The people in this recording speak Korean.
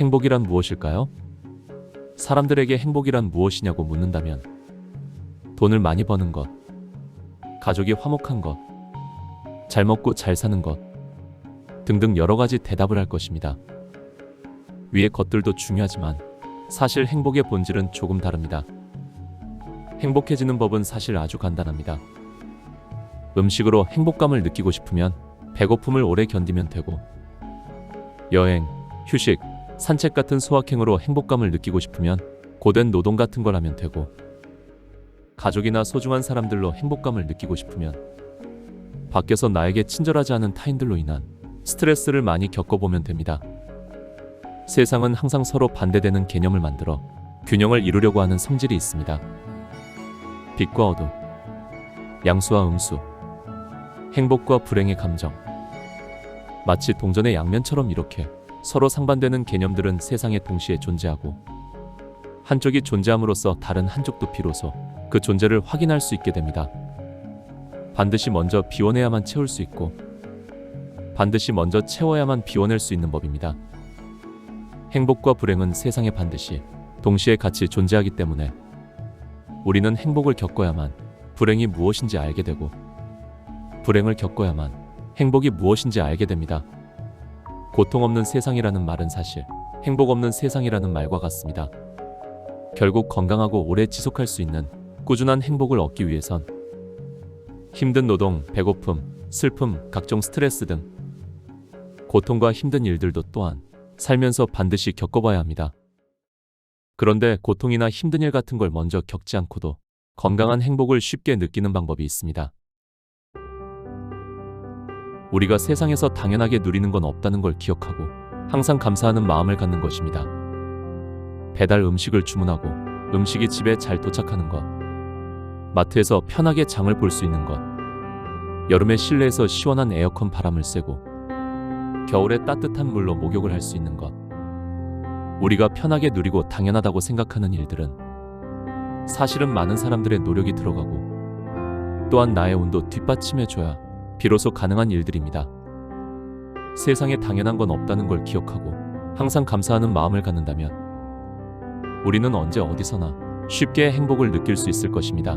행복이란 무엇일까요? 사람들에게 행복이란 무엇이냐고 묻는다면 돈을 많이 버는 것, 가족이 화목한 것, 잘 먹고 잘 사는 것 등등 여러 가지 대답을 할 것입니다. 위의 것들도 중요하지만 사실 행복의 본질은 조금 다릅니다. 행복해지는 법은 사실 아주 간단합니다. 음식으로 행복감을 느끼고 싶으면 배고픔을 오래 견디면 되고 여행, 휴식, 산책 같은 소확행으로 행복감을 느끼고 싶으면 고된 노동 같은 걸 하면 되고 가족이나 소중한 사람들로 행복감을 느끼고 싶으면 밖에서 나에게 친절하지 않은 타인들로 인한 스트레스를 많이 겪어보면 됩니다. 세상은 항상 서로 반대되는 개념을 만들어 균형을 이루려고 하는 성질이 있습니다. 빛과 어둠, 양수와 음수, 행복과 불행의 감정. 마치 동전의 양면처럼 이렇게 서로 상반되는 개념들은 세상에 동시에 존재하고 한쪽이 존재함으로써 다른 한쪽도 비로소 그 존재를 확인할 수 있게 됩니다. 반드시 먼저 비워내야만 채울 수 있고 반드시 먼저 채워야만 비워낼 수 있는 법입니다. 행복과 불행은 세상에 반드시 동시에 같이 존재하기 때문에 우리는 행복을 겪어야만 불행이 무엇인지 알게 되고 불행을 겪어야만 행복이 무엇인지 알게 됩니다. 고통 없는 세상이라는 말은 사실 행복 없는 세상이라는 말과 같습니다. 결국 건강하고 오래 지속할 수 있는 꾸준한 행복을 얻기 위해선 힘든 노동, 배고픔, 슬픔, 각종 스트레스 등 고통과 힘든 일들도 또한 살면서 반드시 겪어봐야 합니다. 그런데 고통이나 힘든 일 같은 걸 먼저 겪지 않고도 건강한 행복을 쉽게 느끼는 방법이 있습니다. 우리가 세상에서 당연하게 누리는 건 없다는 걸 기억하고 항상 감사하는 마음을 갖는 것입니다. 배달 음식을 주문하고 음식이 집에 잘 도착하는 것. 마트에서 편하게 장을 볼 수 있는 것. 여름에 실내에서 시원한 에어컨 바람을 쐬고 겨울에 따뜻한 물로 목욕을 할 수 있는 것. 우리가 편하게 누리고 당연하다고 생각하는 일들은 사실은 많은 사람들의 노력이 들어가고 또한 나의 운도 뒷받침해줘야 비로소 가능한 일들입니다. 세상에 당연한 건 없다는 걸 기억하고 항상 감사하는 마음을 갖는다면 우리는 언제 어디서나 쉽게 행복을 느낄 수 있을 것입니다.